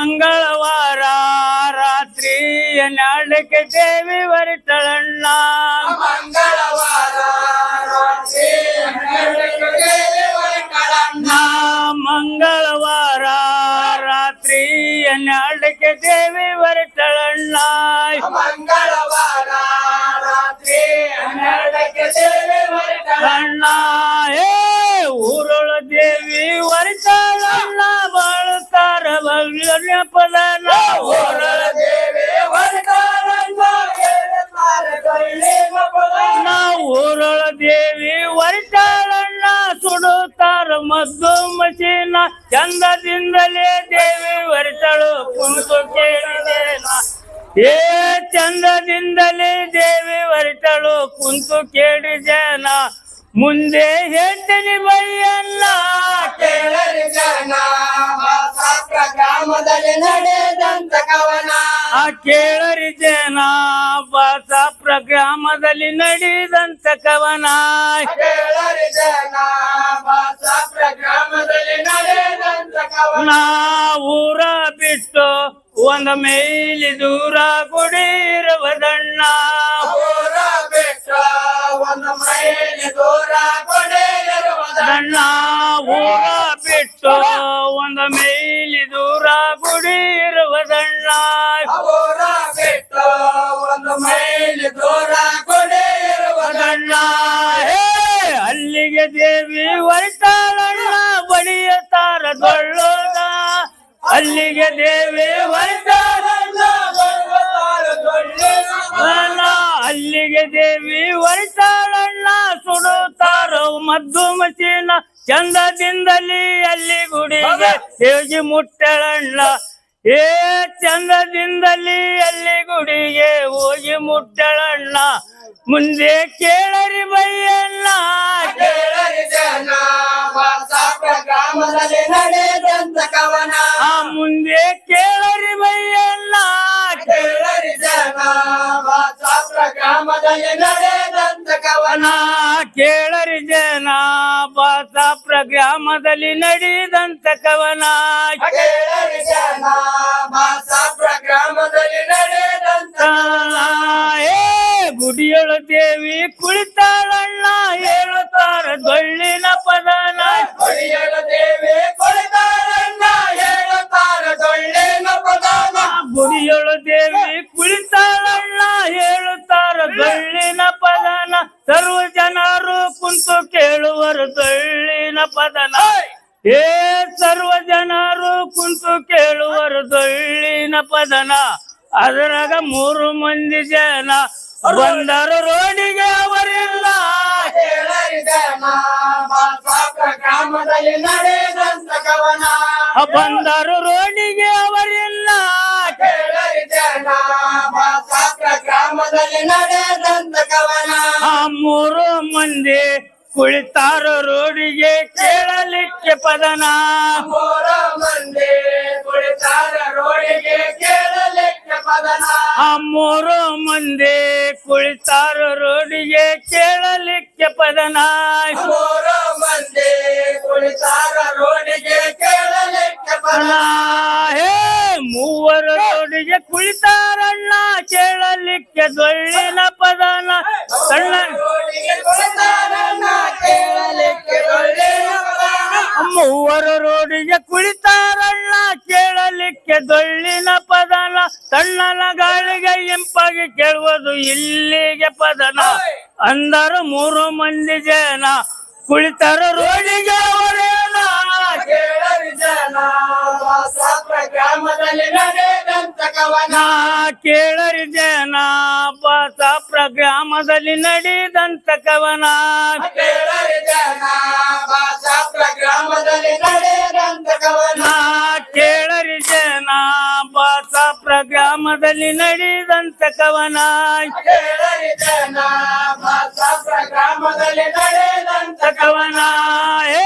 ಮಂಗಳವಾರ ರಾತ್ರಿ ನಾಡಕ್ಕೆ ದೇವಿ ಹೊರಟಳಣ್ಣ ಮಂಗಳವಾರ ರಾತ್ರಿ ಹನ್ನೆರಡಕ್ಕೆ ದೇವಿ ಹೊರಟಳಣ್ಣ. ನಾ ಮಂಗಳವಾರ ರಾತ್ರಿ ನಾಡಕ್ಕೆ ದೇವಿ ಹೊರಟಳಣ್ಣ ಮಂಗಳವಾರ ರಾತ್ರಿ ಹನ್ನೆರಡಕ್ಕೆ ದೇವಿ ಹೊರಟಳಣ್ಣ. ಅಣ್ಣ ಏ ಊರೊಳ ದೇವಿ ಪದನ ಊರಳ ದೇವಿ ಹೊರಟಳಣ್ಣ, ಏಳುತ್ತಾರೆ ಕಳ್ಳಿ ಮಕ್ಕಳಣ್ಣ. ನಾವು ಊರೊಳ ದೇವಿ ಹೊರಟಾಳಣ್ಣ ಸುಡುತ್ತಾರ ಮದ್ದು ಮಸೀನ ಚಂದದಿಂದಲೇ ದೇವಿ ಹೊರಟಳು ಕುಂತು ಕೇಳಿದೇನ ಏ ಚಂದದಿಂದಲೇ ದೇವಿ ಹೊರಟಳು ಕುಂತು ಕೇಳಿದೇನ ಮುಂದೆ ಹೇಳ್ತೀನಿ ಬೈಯಲ್ಲ ಮಾಸಾತ್ರ ಗ್ರಾಮದಲ್ಲಿ ನಡೆದಂತ ಕವನ. ಆ ಕೇಳರಿ ಜನ ಬಾಸಾಪ್ರ ಗ್ರಾಮದಲ್ಲಿ ನಡೆದಂತ ಕವನ. ಕೇಳರಿ ಜನ ಮಾಸಾತ್ರ ಗ್ರಾಮದಲ್ಲಿ ನಡೆದಂತ ಕವನ. ಊರ ಬಿಟ್ಟು ಒಂದ ಮೇಲಿ ದೂರ ಗುಡಿರವದಣ್ಣ ಮೈಲಿ ದೂರ ಕೊಡೆಯಿರುವುದಣ್ಣ. ಹೇ ಅಲ್ಲಿಗೆ ದೇವಿ ಹೊರಟಾಳಣ್ಣ ಬಡಿಯತಾರ ದೊಳ್ಳೋದ ಅಲ್ಲಿಗೆ ದೇವಿ ಹೊರಟಾಳಣ್ಣ ಅಲ್ಲಿಗೆ ದೇವಿ ಹೊರಟಾಳಣ್ಣ ಸುಡುತ್ತಾರ ಮದ್ದು ಮಸೀನ ಚಂದದಿಂದಲಿ ಅಲ್ಲಿ ಗುಡಿಗೆ ದೇವಿ ಮುಟ್ಟಳಣ್ಣ. ಏ ಚಂದದಿಂದಲಿ ಅಲ್ಲಿ ಗುಡಿಗೆ ಹೋಗಿ ಮುಟ್ಟಳಣ್ಣ. ಮುಂದೆ ಕೇಳರಿ ಬೈಯಣ್ಣ. ಆ ಮುಂದೆ ಕೇಳರಿ ಬೈಯಣ್ಣ. ಗ್ರಾಮದಲ್ಲಿ ನಡೆದಂತ ಕವನ ಕೇಳರಿ ಜನ ಮಾಸಾಪುರ ಗ್ರಾಮದಲ್ಲಿ ನಡೆದಂತ ಕವನ. ಏ ಗುಡಿಯೊಳ ದೇವಿ ಕುಳಿತಾಳಣ್ಣ ಹೇಳುತ್ತಾರ ಏ ಸರ್ವ ಜನರು ಕುಂತು ಕೇಳುವರು ದೊಳ್ಳಿನ ಪದನ. ಅದರಾಗ ಮೂರು ಮಂದಿ ಜನ. ಬಂದರು ರೋಡಿಗೆ ಅವರಿಲ್ಲ. ಗ್ರಾಮದಲ್ಲಿ ನಡೆದಂತ ಕವನ. ಬಂದರು ರೋಡಿಗೆ ಅವರಿಲ್ಲ. ಗ್ರಾಮದಲ್ಲಿ ನಡೆದಂತ ಕವನ. ಆ ಮೂರು ಮಂದಿ ಕುಳಿತಾರ ರೋಡಿಗೆ ಕೇಳಲಿಕ್ಕೆ ಪದನ. ಮೂರ ಮಂದಿ ಕುಳಿತಾರ ರೋಡಿಗೆ ಕೇಳಲಿಕ್ಕೆ ಪದನ. ಆ ಮೂರು ಮಂದಿ ಕುಳಿತಾರ ರೋಡಿಗೆ ಕೇಳಲಿಕ್ಕೆ ಪದನ. ಕುಳಿತಾರಣ್ಣ ಕೇಳಲಿಕ್ಕೆ ದೊಳ್ಳಿನ ಪದನ. ತಣ್ಣನ ಗಾಳಿಗೆ ಇಂಪಾಗಿ ಕೇಳುವುದು ಇಲ್ಲಿಗೆ ಪದನ. ಅಂದರು ಮೂರು ಮಂದಿ ಜನ. ಕುಳಿತಾರ ರೋಡಿಗೆ ಅವರೇನ ಕೇಳರಿ ಜನ. ವಾಸಾಪುರ ಗ್ರಾಮದಲ್ಲಿ ನಡೆದಂತ ಕವನ. ಕೇಳರಿ ಜನ. ಬಾಸಾಪ್ರ ಪ್ರಗ್ರಾಮದಲ್ಲಿ ನಡೆದಂತ ಕವನ. ಕೇಳರಿ ಜನ. ಗ್ರಾಮದಲ್ಲಿ ನಡೆದಂತ ಕವನ. ಗ್ರಾಮದಲ್ಲಿ ನಡೆದಂತ ಕವನ. ಏ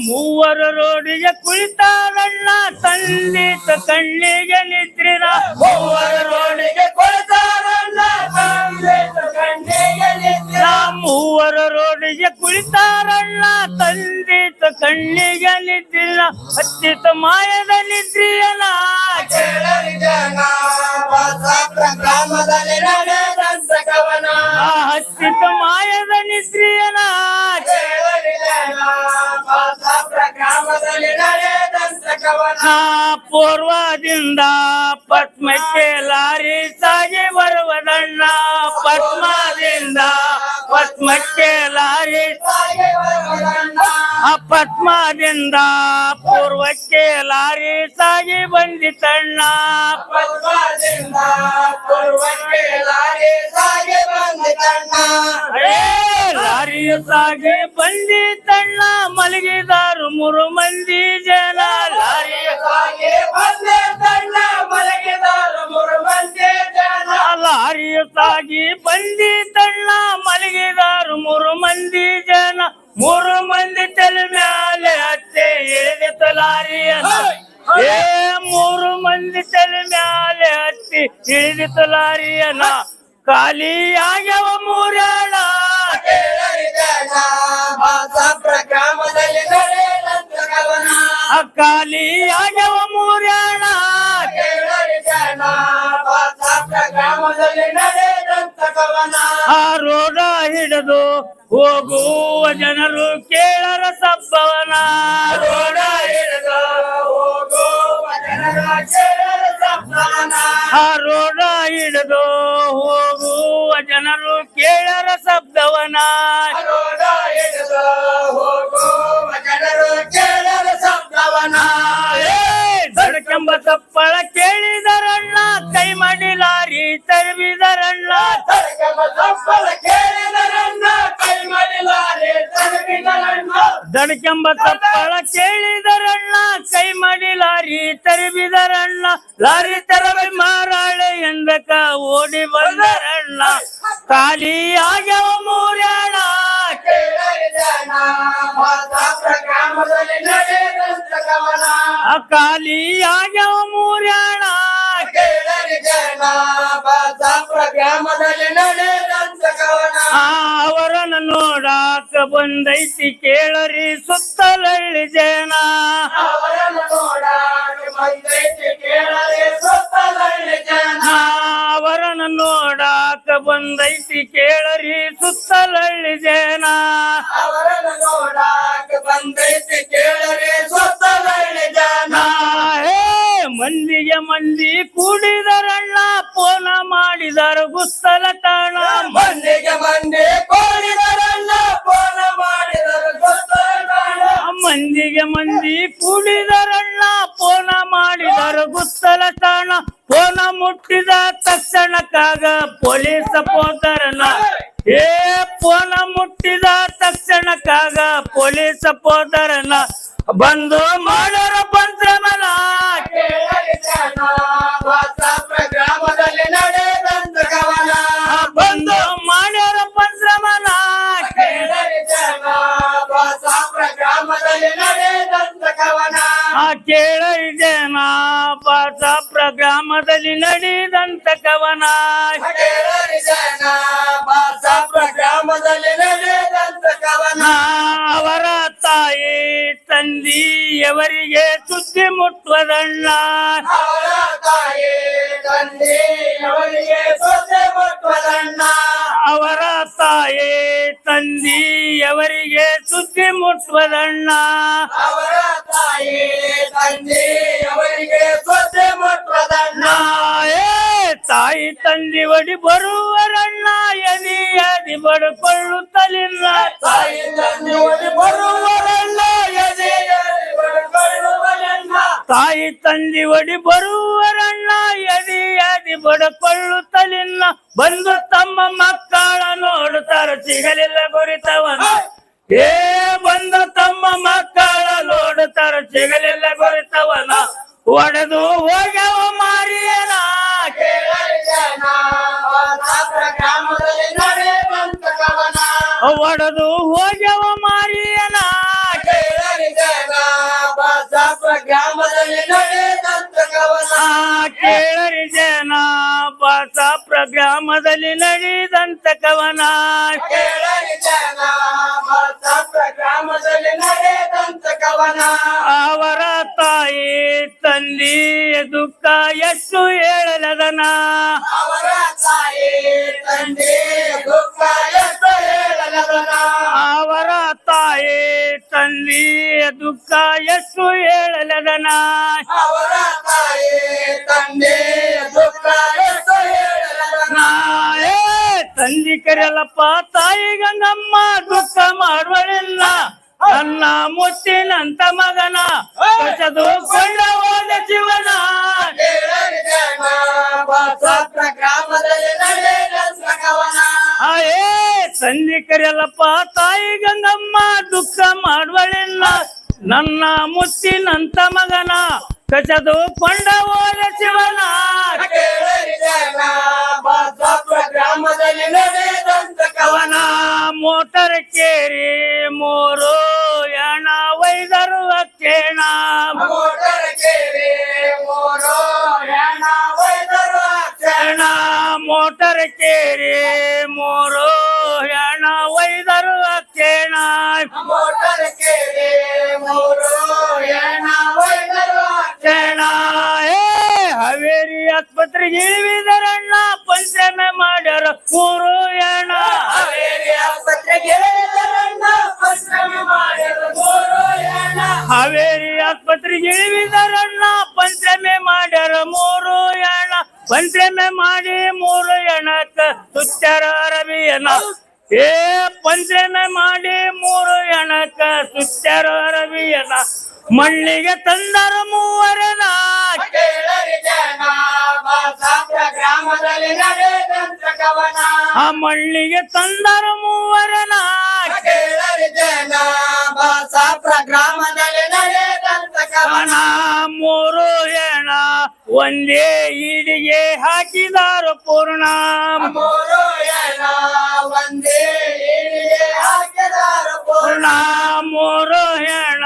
ಮೂವರು ರೋಡಿಗೆ ಕುಳಿತಾರಣ್ಣ ತಂದಿತ ಕಣ್ಣಿಗೆ ನಿದ್ರಿನ ಮೂವರು ರೋಡಿಗೆ ಕುಳಿತಾರಣ್ಣ ತಲ್ಲಿತ ಕಣ್ಣಿಗೆ ನಿದ್ರ ಮೂವರು ಯಾರಿಗೆ ಕುಳಿತಾರಲ್ಲ ತಂದಿತ ಕಣ್ಣಿಗಲಿದ್ದಿಲ್ಲ ಅತ್ತಿತ ಮಾಯದಲ್ಲಿದ್ದಿಲ್ಲ ಹತ್ತಿತ ಮಾಯದಲ್ಲಿದ್ದಿಲ್ಲ ಪೂರ್ವದಿಂದ ಪದ್ಮಕ್ಕೆ ಲಾರಿ ಸಾಗಿ ಬರುವುದಣ್ಣ ಪದ್ಮದಿಂದ ಪದ್ಮಕ್ಕೆ ಲಾರಿ ಪದ್ಮದಿಂದ ಪೂರ್ವಕ್ಕೆ ಲಾರಿ ಸಾಗಿ ಬಂದಿತಣ್ಣ ಪದ್ಮದಿಂದ ಪೂರ್ವಕ್ಕೆ ಲಾರಿ ಸಾಗಿ ಬಂದಿತಣ್ಣ. ಏ ಲಾರಿಯ ಸಾಗಿ ಬಂದಿತಣ್ಣ ಮಲಗಿದಾರು ಮೂರು ಮಂದಿ ಜನ ಲಾರಿಯ ಇಳಿದಿತ್ತು ಲಾರಿಯನ್ನ ಖಾಲಿಯಾಗ್ಯವ ಮೂರಣ ಕೇಳರಿದನ ಬಾಸಾಪುರ ಗ್ರಾಮದಲ್ಲಿ ನಡೆದಂತ ಕವನ ಖಾಲಿಯಾಗ್ಯವ ಮೂರಣ ಕೇಳರಿದನ ಬಾಸಾಪುರ ಗ್ರಾಮದಲ್ಲಿ ನಡೆದಂತ ಕವನ ಆ ರೋಡ ಹಿಡಿದು ಹೋಗುವ ಜನರು ಕೇಳರ ಶಬ್ದವನ ರೋಡ ಹಿಡಿದು ಹೋಗುವ ಜನರು ಕೇಳರ ಸಪ್ತವನ. ದಡಕೆಂಬ ತಪ್ಪಳ ಕೇಳಿದರಣ್ಣ ಕೈ ಮಾಡಿ ಲಾರಿ ತರುವಿದರಣ್ಣ ತರಕಮ ತಪ್ಪಲ ಕೇಳಿದರನ್ನ ಕೈ ಮಡಿಲಾರೆ ತರಗಿದರನ್ನ. ದಡಕೆಂಬ ತಪ್ಪಳ ಕೇಳಿದರಣ್ಣ ಕೈ ಮಾಡಿ ಲಾರಿ ತರುವಿದರಣ್ಣ ಲಾರಿ ತರವಿ ಮಾರಾಳೆ ಎಂದಕ ಓಡಿ ಬಂದರಣ್ಣ ಖಾಲಿಯಾಗ್ಯವ ಮೂರಣ ಖಾಲಿಯಾಗವ ಮೂರಣ ಅವರನ್ನ ನೋಡಾಕ ಬಂದೈತಿ ಕೇಳರಿ ಸುತ್ತಲಳ್ಳಿ ಜನ. ಅವರನ್ನು ನೋಡಾಕ ಬಂದೈತಿ ಕೇಳರಿ ಸುತ್ತಲಳ್ಳಿ ಜನ. ಅವರನ್ನು ನೋಡಾಕ ಬಂದೈತಿ ಕೇಳರಿ ಸುತ್ತಲಳ್ಳಿ ಜನ. ಹೇ ಮಂದಿಗೆ ಮಂದಿ ಕೂಡಿದರಣ್ಣ ಪೋನ ಮಾಡಿದರು ಗುಸ್ತಲ ತಾಣ. ಮಂದಿಗೆ ಮಂದಿ ಕೂಡಿದರಳ್ಳ ಪೋನ ಮಾಡಿದರು ತಾಣ. ಮಂದಿಗೆ ಮಂದಿ ಕೂಡಿದರಣ್ಣ ಪೋನ ಮಾಡಿದರು ಗುಸ್ತಲ ತಾಣ. ಫೋನ ಮುಟ್ಟಿದ ತಕ್ಷಣಕ್ಕಾಗ ಪೊಲೀಸ ಪೋತರನ ಏ ಫೋನ ಮುಟ್ಟಿದ ತಕ್ಷಣಕ್ಕಾಗ ಪೊಲೀಸ ಪೋತರನ ಬಂದು ಮಾಡರ ಕವನ ಬಂದು ಗ್ರಾಮದಲ್ಲಿ ನಡೆದಂತ ಕವನ. ಆ ಕೇಳಿದೆನ ನಡೆದಂತ ಕವನ ಕೇಳರಿದನ ವಾತಾಪುರ ಗ್ರಾಮದಲ್ಲಿ ನಡೆದಂತ ಕವನ ಅವರ ತಾಯಿ ತಂದೆಯವರಿಗೆ ಸುದ್ದಿ ಮುಟ್ಟುವುದಣ್ಣ. ಅವರ ತಾಯಿ ತಂದೆ ಅವರಿಗೆ ಸೊಸೆ ಮುಟ್ಟುವುದಣ್ಣ. ಅವರ ತಾಯಿ ತಂದೆಯವರಿಗೆ ಸುದ್ದಿ ಮುಟ್ಟುವುದಣ್ಣ. ಅವರ ತಾಯಿ ತಂದಿ ಅವರಿಗೆ ಸೊಸೆ ಮುಟ್ಟುವುದಣ್ಣ. ತಾಯಿ ತಂದಿ ಒಡಿ ಬರುವರಣ್ಣ ಎದಿ ಎದಿ ಬಡ್ಕೊಳ್ಳುತ್ತಲಿಲ್ಲ. ತಾಯಿ ತಂದಿ ಒಡಿ ಬರುವರಣ್ಣ. ತಾಯಿ ತಂದಿ ಒಡಿ ಬರುವರಣ್ಣ ಎದಿ ಎದಿ ಬಡ್ಕೊಳ್ಳುತ್ತಲಿಲ್ಲ. ಬಂದು ತಮ್ಮ ಮಕ್ಕಳ ನೋಡುತ್ತಾರೆ ಸಿಗಲಿಲ್ಲ ಗುರಿತವನ ಏ ಬಂದು ತಮ್ಮ ಮಕ್ಕಳ ನೋಡುತ್ತಾರೆ ಸಿಗಲಿಲ್ಲ ಗುರಿತವನ ಒಡೆದು ಹೋಗವ ಮಾರಿಯನ. ಒಡೆದು ಹೋಗವ ಮಾರಿಯನ. ಕೇಳರಿ ಜನ ಬಾಸಾಪ್ರ ಗ್ರಾಮದಲ್ಲಿ ನಡೆದಂತ ಕವನ. ತಂದಿ ದುಃಖ ಎಷ್ಟು ಹೇಳಲದನ ಅವರ ತಾಯಿ ತಂದೆ ದುಃಖ ಎಷ್ಟು ಹೇಳಲದನ ನಾಯೇ ತಂದಿ ಕರೆಯಲ್ಲಪ್ಪ ತಾಯಿ ಗಂಗಮ್ಮ ದುಃಖ ಮಾಡುವಳಿಲ್ಲ ನನ್ನ ಮುತ್ತಿನಂತ ಮಗನ ಕಸದು ಕೊಂಡ ಹೋದ ಶಿವನ ಕೇಳರಿ ಜನ ಬಸಪ್ರ ಗ್ರಾಮದಲ್ಲಿ ನಡೆದಂತ ಕವನ ಆಯೇ ತಂದಿ ತಾಯಿ ಗಂಗಮ್ಮ, ದುಃಖ ಮಾಡುವಳಿಲ್ಲ ನನ್ನ ಮುತ್ತಿನಂತ ಮಗನ ಕಚದು ಕೊಂಡ ಶಿವನ. ಗ್ರಾಮದಲ್ಲಿ ನಡೆದಂತ ಕವನ ಮೋಟರ್ ಕೇರಿ ಮೂರು ಎಣ ವೈದರು ಅಕ್ಕೇಣ ಮೋಟರ್ ಕೇರಿ ಮೂರು ಹೆಣ ವೈದರು ಅಕ್ಕೇಣ. ಮೋಟರ್ ಕೇರಿ ಇಳಿವಿದರಣ್ಣ ಪಂಚಮೆ ಮಾಡ್ಯಾರ. ಮೂರು ಎಣ್ಣ ಹಾವೇರಿ ಆಸ್ಪತ್ರೆಗೆ ಹಾವೇರಿ ಆಸ್ಪತ್ರೆಗೆ ಜೀವಿದರಣ್ಣ ಪಂಚಮೆ ಮಾಡ್ಯಾರ. ಮೂರು ಎಣ್ಣ ಪಂಚಮೆ ಮಾಡಿ ಮೂರು ಎಣ್ಣ ತುಚ್ಚರ ರವಿಯನ ಏ ಪಂಚನ ಮಾಡಿ ಮೂರು ಎಣಕ ಸುತ್ತರು ರವಿಯನ ಮಣ್ಣಿಗೆ ತಂದರು ಮೂವರನ ಆ ಮಣ್ಣಿಗೆ ತಂದರು ಮೂವರನ ಮೂರು ಎಣ ಒಂದೇ ಇಡಿಗೆ ಹಾಕಿದಾರು ಪೂರ್ಣ. ಮೂರು ಒಂದೇ ಪೂರ್ಣ. ಪೂರ್ಣ ಮೂರು ಹೆಣ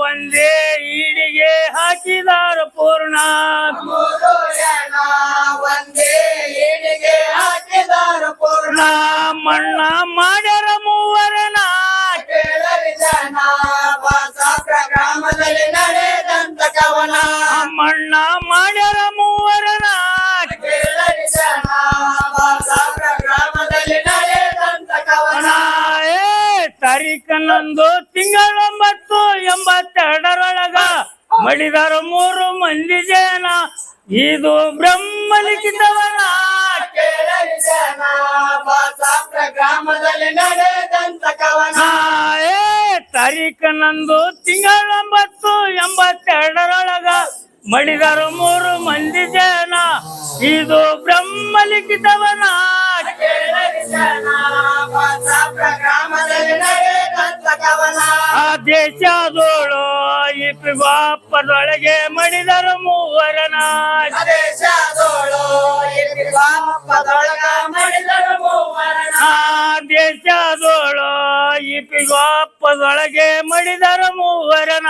ಒಂದೇ ಈಡಿಗೆ ಹಾಕಿದಾರ ಪೂರ್ಣ. ಮೂರು ಹೆಣ ಒಂದೇ ಈಡಿಗೆ ಹಾಕಿದಾರ ಮಡಿದಾರ ಮೂರು ಮಂದಿ ಜನ, ಇದು ಬ್ರಹ್ಮ ಲಿಖಿತವನ ಕೇಳರಿ ಜನ ಬಸಾಪುರ ಗ್ರಾಮದಲ್ಲಿ ನಡೆದಂತ ಕವನ ಏ ತಿಂಗಳ ತಿಂಗಳೊಂಬತ್ತು ಎಂಬತ್ತೆರಡರೊಳಗ ಮಡಿದಾರ ಮೂರು ಮಂದಿ ಜನ, ಇದು ಬ್ರಹ್ಮ ಲಿಖಿತವನ ಕೇಳರಿ ಜನ ಬಸಾಪುರ ಗ್ರಾಮದಲ್ಲಿ ನಡೆದಂತ ಕವನ ಆ ದೇಶದೋಳು ಈ ಪಿವಾಪದೊಳಗೆ ಮಡಿದರ ಮೂವರನ. ಆ ದೇಶದೋಳು ಈ ಪಿವಾಪದೊಳಗೆ ಮಡಿದರ ಮೂವರನ.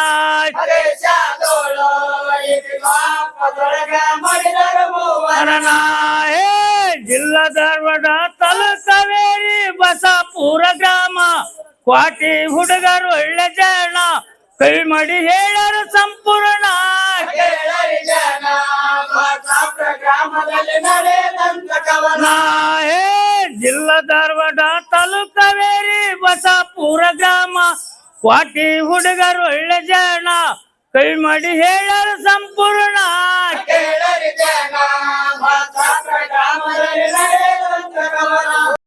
ಜಿಲ್ಲಾ ಧಾರವಾಡ ತಾಲೂಕವೇರಿ ಬಸಾಪುರ ಗ್ರಾಮ. ಕ್ವಾಟಿ ಹುಡುಗರು ಒಳ್ಳೆ ಜನ. ಕೈ ಮಾಡಿ ಹೇಳರು ಸಂಪೂರ್ಣ. ಜಿಲ್ಲಾ ಧಾರವಾಡ ತಾಲೂಕವೇರಿ ಬಸಾಪುರ ಗ್ರಾಮ. ಕ್ವಾಟಿ ಹುಡುಗರು ಒಳ್ಳೆ ಜನ. ಕೈಮಡಿ ಹೇಳಲು ಸಂಪೂರ್ಣ